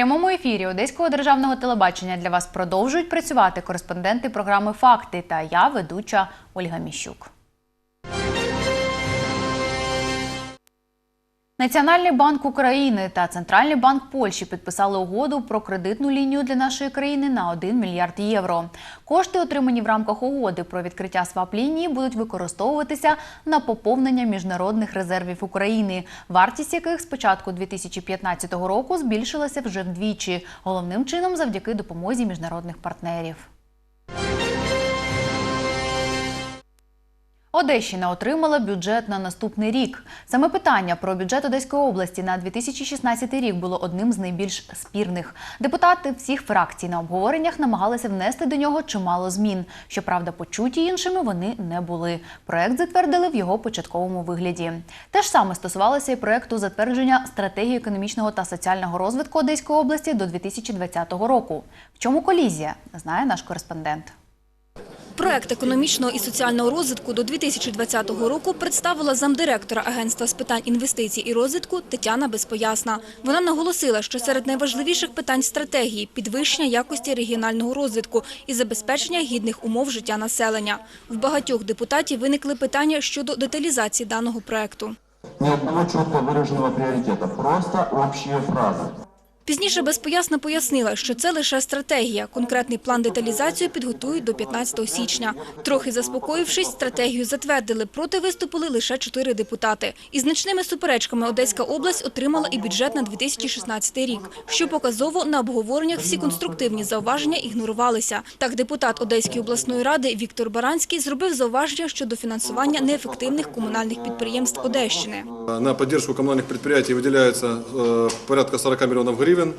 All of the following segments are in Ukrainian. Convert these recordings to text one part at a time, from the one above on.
Прямому ефірі Одеського державного телебачення для вас продовжують працювати кореспонденти програми Факти та я, ведуча Ольга Міщук. Національний банк України та Центральний банк Польщі підписали угоду про кредитну лінію для нашої країни на 1 мільярд євро. Кошти, отримані в рамках угоди про відкриття свап-лінії, будуть використовуватися на поповнення міжнародних резервів України, вартість яких з початку 2015 року збільшилася вже вдвічі, головним чином завдяки допомозі міжнародних партнерів. Одещина отримала бюджет на наступний рік. Саме питання про бюджет Одеської області на 2016 рік було одним з найбільш спірних. Депутати всіх фракцій на обговореннях намагалися внести до нього чимало змін. Щоправда, почуті іншими вони не були. Проект затвердили в його початковому вигляді. Те ж саме стосувалося і проекту затвердження стратегії економічного та соціального розвитку Одеської області до 2020 року. В чому колізія, знає наш кореспондент. Проект економічного і соціального розвитку до 2020 року представила замдиректора Агентства з питань інвестицій і розвитку Тетяна Безпоясна. Вона наголосила, що серед найважливіших питань стратегії – підвищення якості регіонального розвитку і забезпечення гідних умов життя населення. В багатьох депутатів виникли питання щодо деталізації даного проекту. Ни одного четко выраженного приоритета, просто общие фразы. Пізніше Безпоясна пояснила, що це лише стратегія. Конкретний план деталізацію підготують до 15 січня. Трохи заспокоївшись, стратегію затвердили. Проти виступили лише чотири депутати. Із значними суперечками Одеська область отримала і бюджет на 2016 рік. Що показово, на обговореннях всі конструктивні зауваження ігнорувалися. Так, депутат Одеської обласної ради Віктор Баранський зробив зауваження щодо фінансування неефективних комунальних підприємств Одещини. На поддержку коммунальных предприятий выделяется э, порядка 40 миллионов гривен.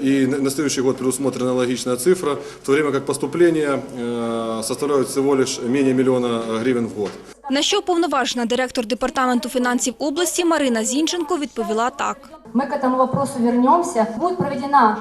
И на на следующий год предусмотрена аналогичная цифра, в то время как поступления э, составляют всего лишь менее миллиона гривен в год. На що повноважена директор департаменту фінансів області Марина Зінченко відповіла так. Мы к этому вопросу вернемся. Будет проведена,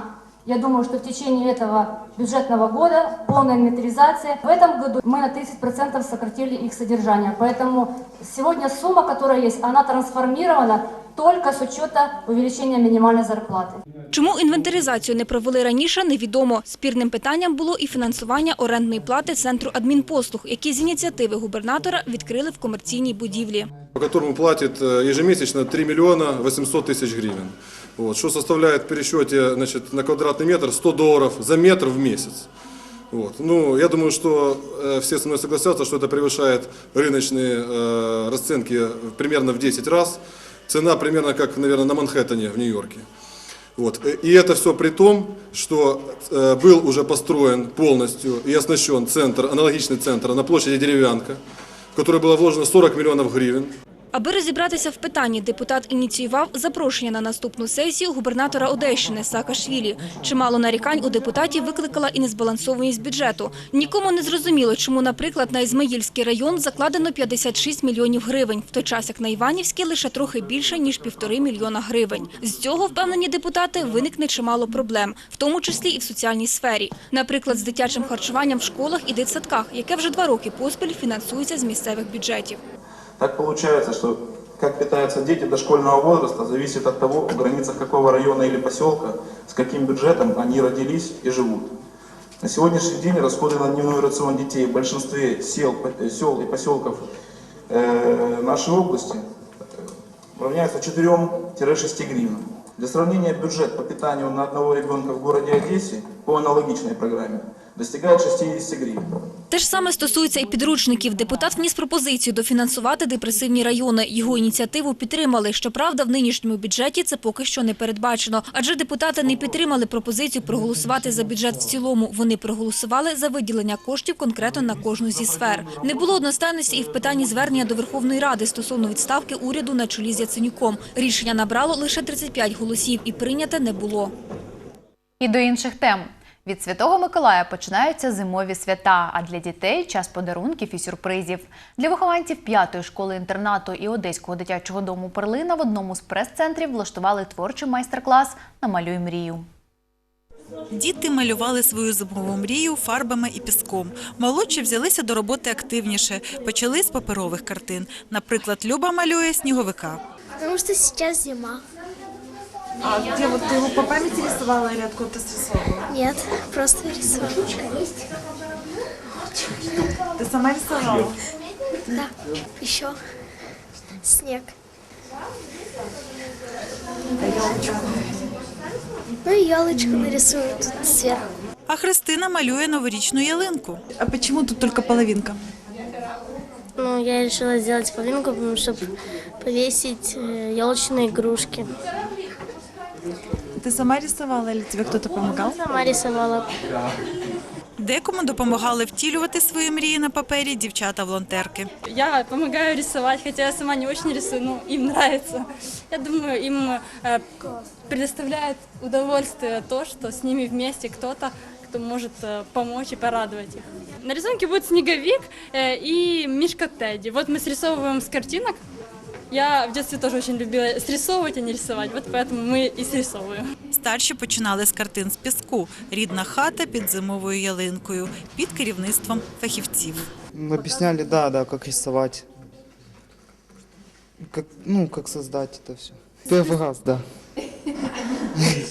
я думаю, что в течение этого бюджетного года полная инвентаризация. В этом году мы на 30% сократили их содержание. Поэтому сегодня сумма, которая есть, она трансформирована только с учета увеличения минимальной зарплаты. Чому інвентаризацію не провели раніше, невідомо. Спірним питанням було і фінансування орендної плати Центру адмінпослуг, які з ініціативи губернатора відкрили в комерційній будівлі. по которому платит э, ежемесячно 3 миллиона 800 тысяч гривен. Вот, что составляет в пересчете значит, на квадратный метр 100 долларов за метр в месяц. Вот. Ну, я думаю, что э, все со мной согласятся, что это превышает рыночные э, расценки примерно в 10 раз. Цена примерно как, наверное, на Манхэттене в Нью-Йорке. Вот. Э, И это все при том, что э, был уже построен полностью и оснащен центр, аналогичный центр на площади Деревянка, в который было вложено 40 миллионов гривен. Аби розібратися в питанні, депутат ініціював запрошення на наступну сесію губернатора Одещини Саакашвілі. Чимало нарікань у депутатів викликала і незбалансованість бюджету. Нікому не зрозуміло, чому, наприклад, на Ізмаїльський район закладено 56 мільйонів гривень, в той час як на Іванівський лише трохи більше, ніж півтори мільйона гривень. З цього, впевнені депутати, виникне чимало проблем, в тому числі і в соціальній сфері. Наприклад, з дитячим харчуванням в школах і дитсадках, яке вже два роки поспіль фінансується з місцевих бюджетів. Так получается, что как питаются дети дошкольного возраста, зависит от того, в границах какого района или поселка, с каким бюджетом они родились и живут. На сегодняшний день расходы на дневной рацион детей в большинстве сел, сел и поселков э, нашей области равняются 4-6 гривнам. Для сравнения, бюджет по питанию на одного ребенка в городе Одессе по аналогичной программе достигает 60 гривен. Те ж саме стосується і підручників. Депутат вніс пропозицію дофінансувати депресивні райони. Його ініціативу підтримали. Щоправда, в нинішньому бюджеті це поки що не передбачено. Адже депутати не підтримали пропозицію проголосувати за бюджет в цілому. Вони проголосували за виділення коштів конкретно на кожну зі сфер. Не було одностайності і в питанні звернення до Верховної Ради стосовно відставки уряду на чолі з Яценюком. Рішення набрало лише 35 голосів і прийняте не було. І до інших тем. Від Святого Миколая починаються зимові свята, а для дітей час подарунків і сюрпризів. Для вихованців п'ятої школи інтернату і Одеського дитячого дому Перлина в одному з прес-центрів влаштували творчий майстер-клас Намалюй мрію. Діти малювали свою зимову мрію фарбами і піском. Молодші взялися до роботи активніше. Почали з паперових картин. Наприклад, Люба малює сніговика. Потому что сейчас зима. А где вот ты его по памяти рисовала или откуда ты срисовывала? Нет, просто рисую. Ты сама рисовала? Да, еще снег. Ну и елочку нарисую тут сверху. А Христина малює новорічну ялинку. А почему тут только половинка? Ну, я решила сделать половинку, чтобы повесить елочные игрушки. Ты сама рисовала или тебе кто-то помогал? Сама рисовала. Декому допомагали втілювати свої мрії на папері дівчата-волонтерки. Я помогаю рисовать, хотя я сама не очень рисую, но им нравится. Я думаю, им э, предоставляет удовольствие то, что с ними вместе кто-то, кто может э, помочь и порадовать их. На рисунке будет снеговик э, и Мишка Тедди. Вот мы срисовываем с картинок. Я в детстве тоже очень любила срисовывать, а не рисовать, вот поэтому мы и срисовываем. Старші починали з картин з піску. Рідна хата під зимовою ялинкою під керівництвом фахівців. Объясняли, да, да, как рисовать. Как, ну, как создать это все. Первый раз, да.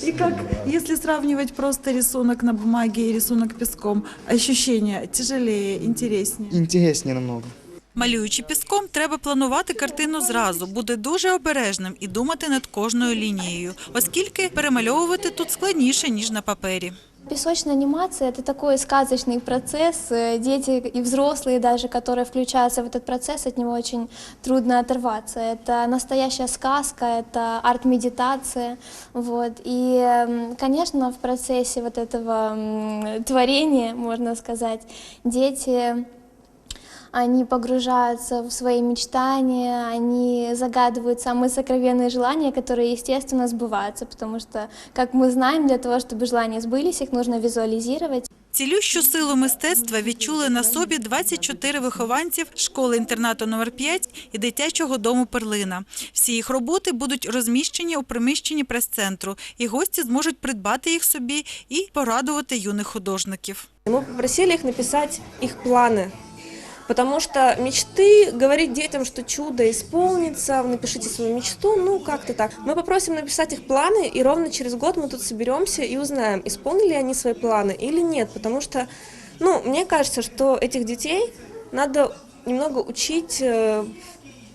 И как, если сравнивать просто рисунок на бумаге и рисунок песком, ощущения тяжелее, интереснее? Интереснее намного. Малюючи піском, треба планувати картину зразу, бути дуже обережним і думати над кожною лінією, оскільки перемальовувати тут складніше ніж на папері. Песочная анимация – это такой сказочный процесс. Э, Дети и взрослые даже, которые включаются в этот процесс, от него очень трудно оторваться. Это настоящая сказка, это арт-медитация. Вот. И, м, конечно, в процессе вот этого м, творения, можно сказать, дети они погружаются в свои мечтания, они загадывают самые сокровенные желания, которые, естественно, сбываются, потому что, как мы знаем, для того, чтобы желания сбылись, их нужно визуализировать. Цілющу силу мистецтва відчули на собі 24 вихованців школи-інтернату номер 5 і дитячого дому «Перлина». Всі їх роботи будуть розміщені у приміщенні прес-центру, і гості зможуть придбати їх собі і порадувати юних художників. Мы попросили их написать их планы, потому что мечты, говорить детям, что чудо исполнится, напишите свою мечту, ну как-то так. Мы попросим написать их планы, и ровно через год мы тут соберемся и узнаем, исполнили они свои планы или нет, потому что, ну, мне кажется, что этих детей надо немного учить э,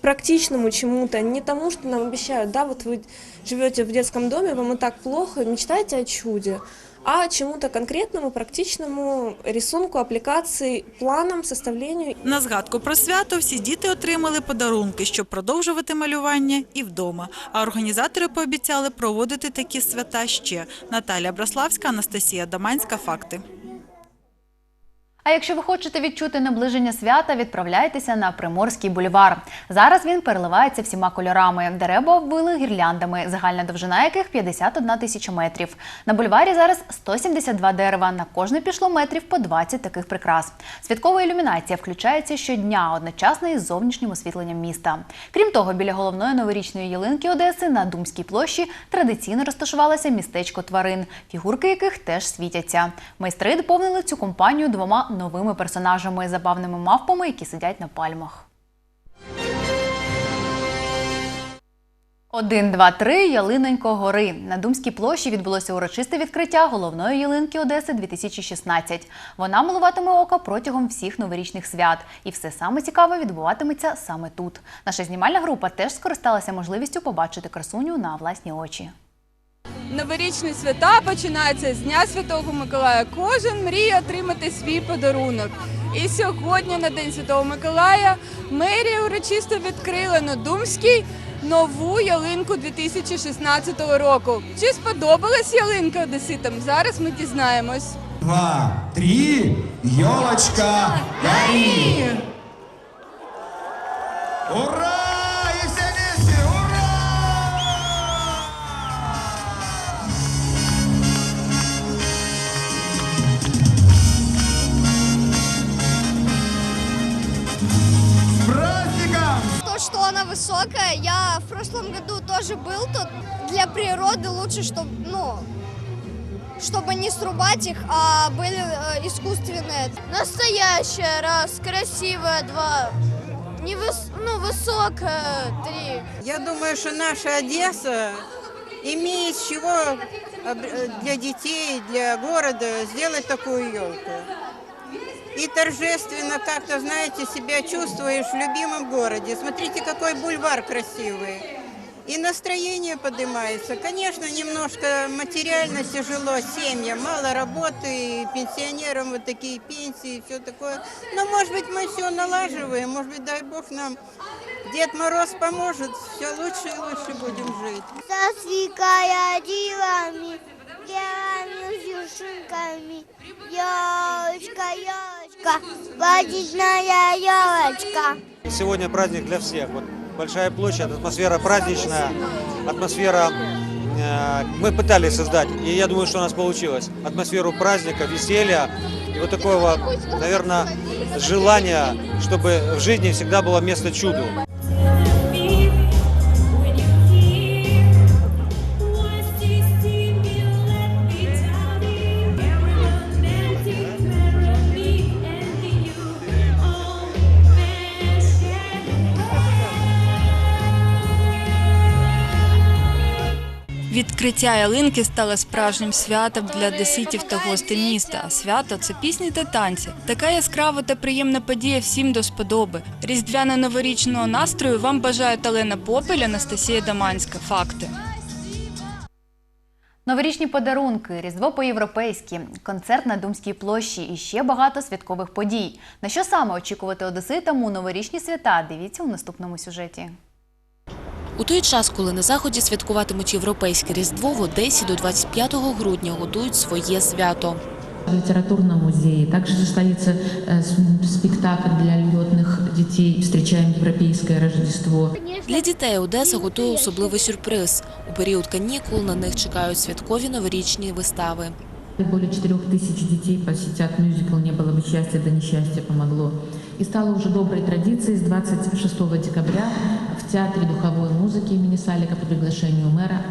практичному чему-то, не тому, что нам обещают, да, вот вы живете в детском доме, вам и так плохо, мечтаете о чуде, а чому-то конкретному, практичному, рисунку, аплікації, планам, составленню. На згадку про свято всі діти отримали подарунки, щоб продовжувати малювання і вдома. А організатори пообіцяли проводити такі свята ще. Наталя Браславська, Анастасія Даманська. Факти. А якщо ви хочете відчути наближення свята, відправляйтеся на Приморський бульвар. Зараз він переливається всіма кольорами. Дерева обвили гірляндами, загальна довжина яких 51 тисяча метрів. На бульварі зараз 172 дерева. На кожне пішло метрів по 20 таких прикрас. Святкова ілюмінація включається щодня, одночасно із зовнішнім освітленням міста. Крім того, біля головної новорічної ялинки Одеси на Думській площі традиційно розташувалося містечко тварин, фігурки яких теж світяться. Майстри доповнили цю компанію двома новими персонажами забавними мавпами, які сидять на пальмах. Один, два, три ялинонько гори. На Думській площі відбулося урочисте відкриття головної ялинки Одеси 2016. Вона милуватиме око протягом всіх новорічних свят. І все саме цікаве відбуватиметься саме тут. Наша знімальна група теж скористалася можливістю побачити красуню на власні очі. Новорічні свята починаються з Дня Святого Миколая. Кожен мріє отримати свій подарунок. І сьогодні, на День Святого Миколая, мерія урочисто відкрила на Думській нову ялинку 2016 року. Чи сподобалась ялинка одеситам? Зараз ми дізнаємось. Два, три, елочка, гори! Ура! Она высокая, я в прошлом году тоже был тут. Для природы лучше, чтобы, ну, чтобы не срубать их, а были э, искусственные. Настоящая, раз, красивая, два, не выс- ну, высокая, три. Я думаю, що наша Одеса имея с чего э, для детей, для города сделать такую елку. И торжественно как-то, знаете, себя чувствуешь в любимом городе. Смотрите, какой бульвар красивый. И настроение поднимается. Конечно, немножко материально тяжело семьям, мало работы, пенсионерам вот такие пенсии и все такое. Но, может быть, мы все налаживаем, может быть, дай бог нам Дед Мороз поможет, все лучше и лучше будем жить. Засвикая дивами, Белыми вьюшинками. Елочка, елочка, водичная елочка. Сегодня праздник для всех. Вот большая площадь, атмосфера праздничная, атмосфера э, мы пытались создать, и я думаю, что у нас получилось. Атмосферу праздника, веселья и вот такого, наверное, желания, чтобы в жизни всегда было место чуду. Відкриття ялинки стало справжнім святом для одеситів та гостей міста. А Свято це пісні та танці. Така яскрава та приємна подія всім до сподоби. Різдвяно-новорічного настрою вам бажають Олена Попель, Анастасія Даманська. Факти. Новорічні подарунки, різдво по-європейськи, концерт на Думській площі і ще багато святкових подій. На що саме очікувати одеситам у новорічні свята? Дивіться у наступному сюжеті. У той час, коли на заході святкуватимуть європейське різдво, в Одесі до 25 грудня готують своє свято. В литературном музее также состоится спектакль для льготных детей «Встречаем европейское Рождество». Для дітей Одеса готує особливий сюрприз. У період канікул на них чекають святкові новорічні вистави. Более 4 тысяч детей посетят мюзикл «Не было бы счастья, да несчастье помогло». И стало уже доброй традицией с 26 декабря в Театре духовой музыки имени Салика по приглашению мэра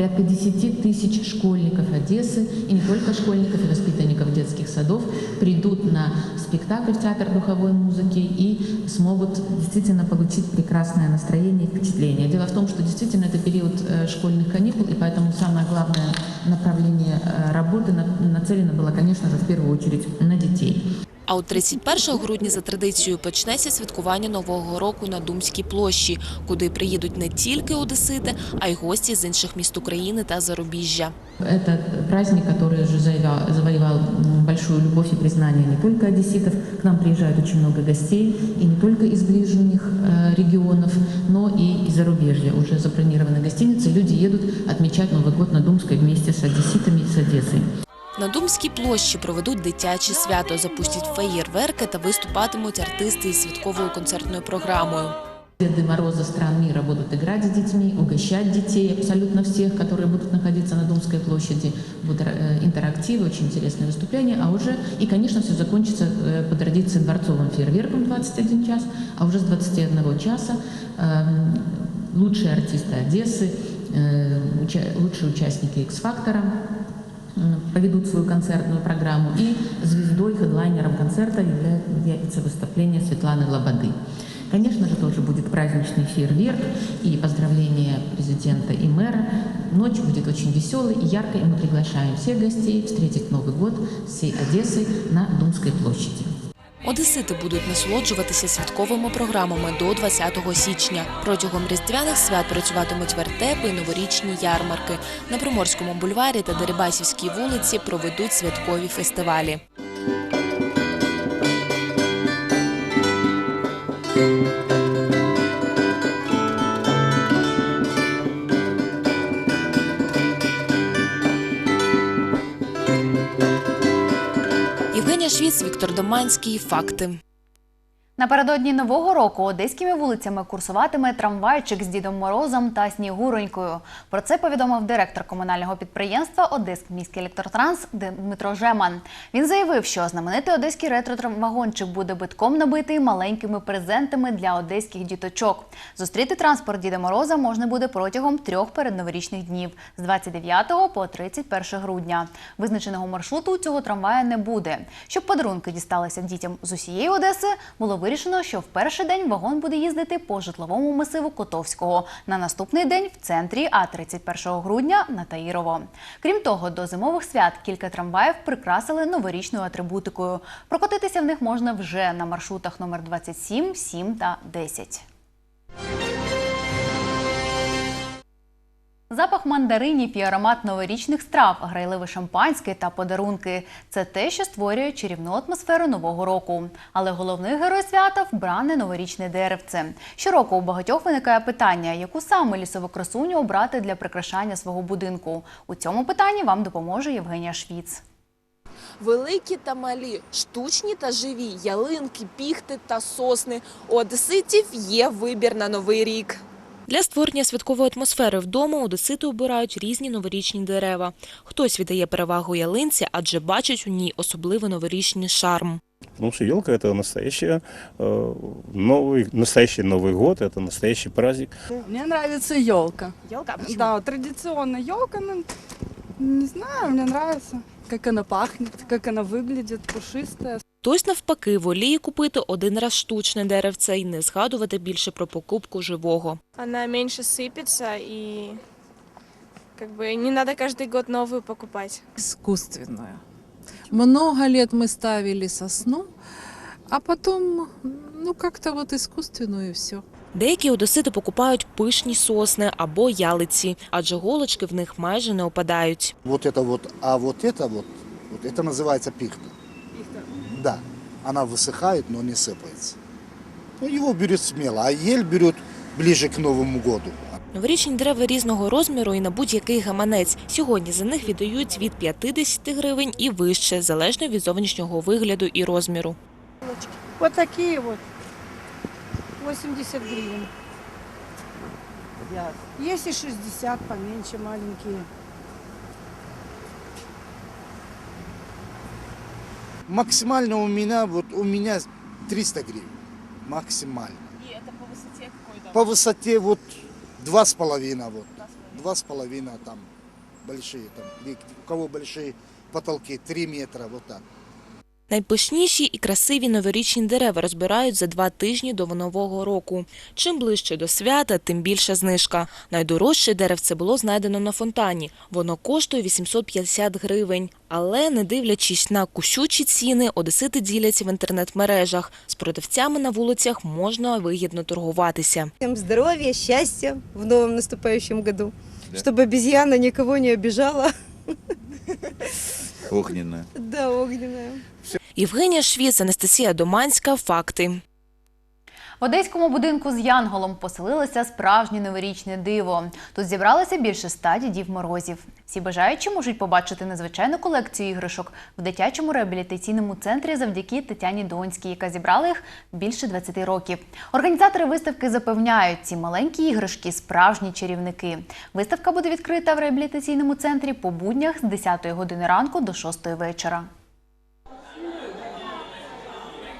порядка 10 тысяч школьников Одессы, и не только школьников, и воспитанников детских садов, придут на спектакль в Театр духовой музыки и смогут действительно получить прекрасное настроение и впечатление. Дело в том, что действительно это период э, школьных каникул, и поэтому самое главное направление э, работы на- нацелено было, конечно же, в первую очередь на детей. А от 31 грудня за традицією почнеться святкування Нового року на Думській площі, куди приїдуть не тільки одесити, а й гості з інших міст України та зарубіжжя. Это праздник, который уже завоевал, завоевал м, большую любовь и признание не только одесситов. К нам приезжает очень много гостей, и не только из ближних э, регионов, но и из зарубежья. Уже забронированы гостиницы, люди едут отмечать Новый год на Думской вместе с одесситами, с Одессой. На Думській площі проведуть дитяче свято, запустять феєрверки та виступатимуть артисти із святковою концертною програмою. Деды Мороза стран мира будут играть с детьми, угощать детей, абсолютно всех, которые будут находиться на Думской площади. Будут э, интерактивы, очень интересные выступления. А уже, и, конечно, все закончится э, по традиции дворцовым фейерверком 21 час, а уже с 21 часа эм, лучшие артисты Одессы, э, уча- лучшие участники X-фактора м, поведут свою концертную программу. И звездой, хедлайнером концерта явля- является выступление Светланы Лободы. Конечно же, тоже будет праздничный фейерверк и поздравления президента и мэра. Ночь будет очень веселой и яркой, и мы приглашаем всех гостей встретить Новый год всей Одессы на Думской площади. Одесити будуть насолоджуватися святковими програмами до 20 січня. Протягом різдвяних свят працюватимуть вертепи і новорічні ярмарки. На Приморському бульварі та Дерибасівській вулиці проведуть святкові фестивалі. Євгенія Швіц, Віктор Доманський. Факти. Напередодні нового року одеськими вулицями курсуватиме трамвайчик з Дідом Морозом та Снігуронькою. Про це повідомив директор комунального підприємства Одеськміський електротранс Дмитро Жеман. Він заявив, що знаменитий одеський ретро-вагончик буде битком набитий маленькими презентами для одеських діточок. Зустріти транспорт Діда Мороза можна буде протягом трьох передноворічних днів з 29 по 31 грудня. Визначеного маршруту цього трамвая не буде. Щоб подарунки дісталися дітям з усієї Одеси, було вирішено вирішено, що в перший день вагон буде їздити по житловому масиву Котовського. На наступний день в центрі, а 31 грудня на Таїрово. Крім того, до зимових свят кілька трамваїв прикрасили новорічною атрибутикою. Прокотитися в них можна вже на маршрутах номер 27, 7 та 10. Запах мандаринів і аромат новорічних страв, грайливе шампанське та подарунки це те, що створює чарівну атмосферу нового року. Але головний герой свята вбране новорічне деревце. Щороку у багатьох виникає питання, яку саме лісову красуню обрати для прикрашання свого будинку. У цьому питанні вам допоможе Євгенія Швіц. Великі та малі, штучні та живі, ялинки, піхти та сосни. У одеситів є вибір на новий рік. Для створення святкової атмосфери вдома одесити обирають різні новорічні дерева. Хтось віддає перевагу ялинці, адже бачить у ній особливий новорічний шарм. Потому что елка это настоящая, э, новый, настоящий Новый год, это настоящий праздник. Мне нравится елка. Елка? Да, традиционная елка. Ну, не знаю, мне нравится, как она пахнет, как она выглядит, пушистая. Хтось навпаки воліє купити один раз штучне деревце і не згадувати більше про покупку живого. Она меньше сыпется и как бы не надо каждый год новую покупать. искусственную. Много лет мы ставили сосну, а потом, ну, как-то вот искусственную и все. Деякі одесити покупають пишні сосни або ялиці, адже голочки в них майже не опадають. Вот это вот, а вот это вот, вот это называется пихта. Да, она высыхает, но не сыпается. Ну, его берет смело, а ель берет ближе к Новому году. Новорічні дерева різного розміру і на будь-який гаманець. Сьогодні за них віддають від 50 гривень і вище, залежно від зовнішнього вигляду і розміру. Вот такие вот. 80 гривен. Есть и 60 поменьше, маленькие. Максимально у меня, вот у меня 300 гривен. Максимально. И это по высоте какой-то? По высоте вот два с половиной вот. Два с половиной там большие там. У кого большие потолки, 3 метра, вот так. Найпишніші і красиві новорічні дерева розбирають за два тижні до нового року. Чим ближче до свята, тим більша знижка. Найдорожче деревце було знайдено на фонтані. Воно коштує 850 гривень. Але, не дивлячись на кущучі ціни, одесити діляться в інтернет-мережах. З продавцями на вулицях можна вигідно торгуватися. Всем здоровья, счастья в новом наступающем году. Чтобы обезьяна никого не обижала. Огненная. Да, огненная. Євгенія Швіц, Анастасія Доманська. Факти. В одеському будинку з Янголом поселилося справжнє новорічне диво. Тут зібралося більше ста дідів морозів. Всі бажаючі можуть побачити незвичайну колекцію іграшок в дитячому реабілітаційному центрі завдяки Тетяні Донській, яка зібрала їх більше 20 років. Організатори виставки запевняють, ці маленькі іграшки справжні чарівники. Виставка буде відкрита в реабілітаційному центрі по буднях з 10 години ранку до 6 вечора.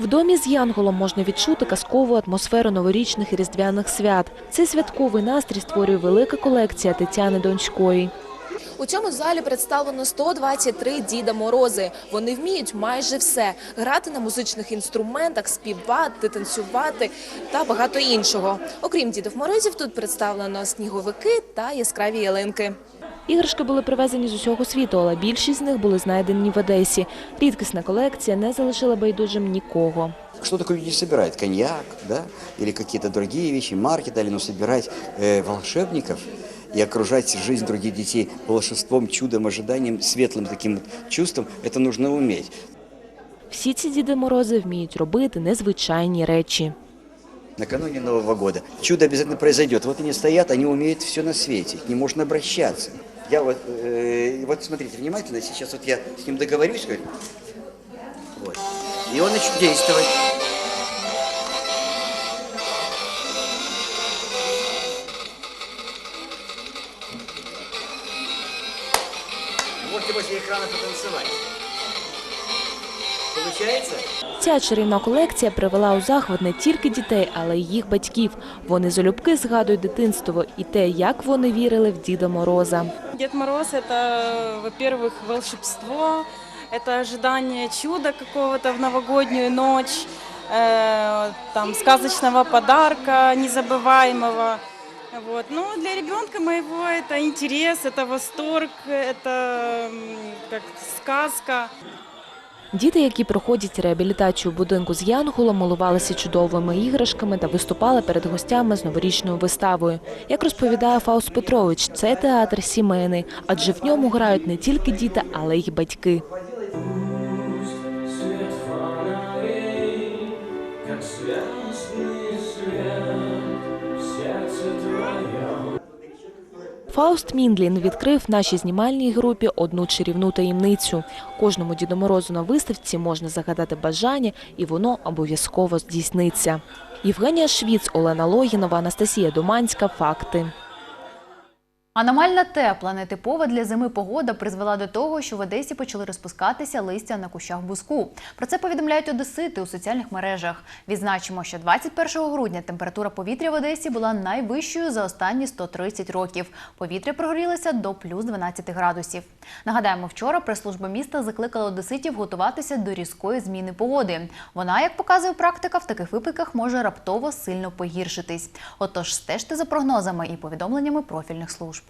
В домі з Янголом можна відчути казкову атмосферу новорічних і різдвяних свят. Цей святковий настрій створює велика колекція Тетяни Донської. У цьому залі представлено 123 Діда Морози. Вони вміють майже все: грати на музичних інструментах, співати, танцювати та багато іншого. Окрім Дідів Морозів, тут представлено сніговики та яскраві ялинки. Іграшки були привезені з усього світу, але більшість з них були знайдені в Одесі. Рідкісна колекція не залишила байдужим нікого. Что-то люди собирают, коньяк, да, или какие-то другие вещи, марки дали, но собирать э, волшебников и окружать жизнь других детей волшебством, чудом, ожиданием, светлым таким вот чувством, это нужно уметь. Всі ці Діди Морози вміють робити незвичайні речі. Накануне Нового года чудо обязательно произойдет. Вот они стоят, они умеют все на свете, к ним можно обращаться. Я вот, э, вот смотрите внимательно, сейчас вот я с ним договорюсь, говорю, вот, и он начнет действовать. Можете возле экрана потанцевать. Получается? Ця чарівна колекція привела у захват не тільки дітей, але й їх батьків. Вони залюбки згадують дитинство і те, як вони вірили в Діда Мороза. Дед Мороз – это, во-первых, волшебство, это ожидание чуда какого-то в новогоднюю ночь. э, там, сказочного подарка незабываемого. Вот. Ну, для ребенка моего это интерес, это восторг, это м, как сказка. Діти, які проходять реабілітацію будинку з Янголом, милувалися чудовими іграшками та виступали перед гостями з новорічною виставою. Як розповідає Фауст Петрович, це театр сімейний, адже в ньому грають не тільки діти, але й батьки. Фауст Міндлін відкрив нашій знімальній групі одну чарівну таємницю. Кожному Діду Морозу на виставці можна загадати бажання, і воно обов'язково здійсниться. Євгенія Швіц, Олена Логінова, Анастасія Думанська. Факти. Аномальна тепла, нетипова для зими погода призвела до того, що в Одесі почали розпускатися листя на кущах буску. Про це повідомляють одесити у соціальних мережах. Відзначимо, що 21 грудня температура повітря в Одесі була найвищою за останні 130 років. Повітря прогрілося до плюс 12 градусів. Нагадаємо, вчора прес-служба міста закликала одеситів готуватися до різкої зміни погоди. Вона, як показує практика, в таких випадках може раптово сильно погіршитись. Отож, стежте за прогнозами і повідомленнями профільних служб.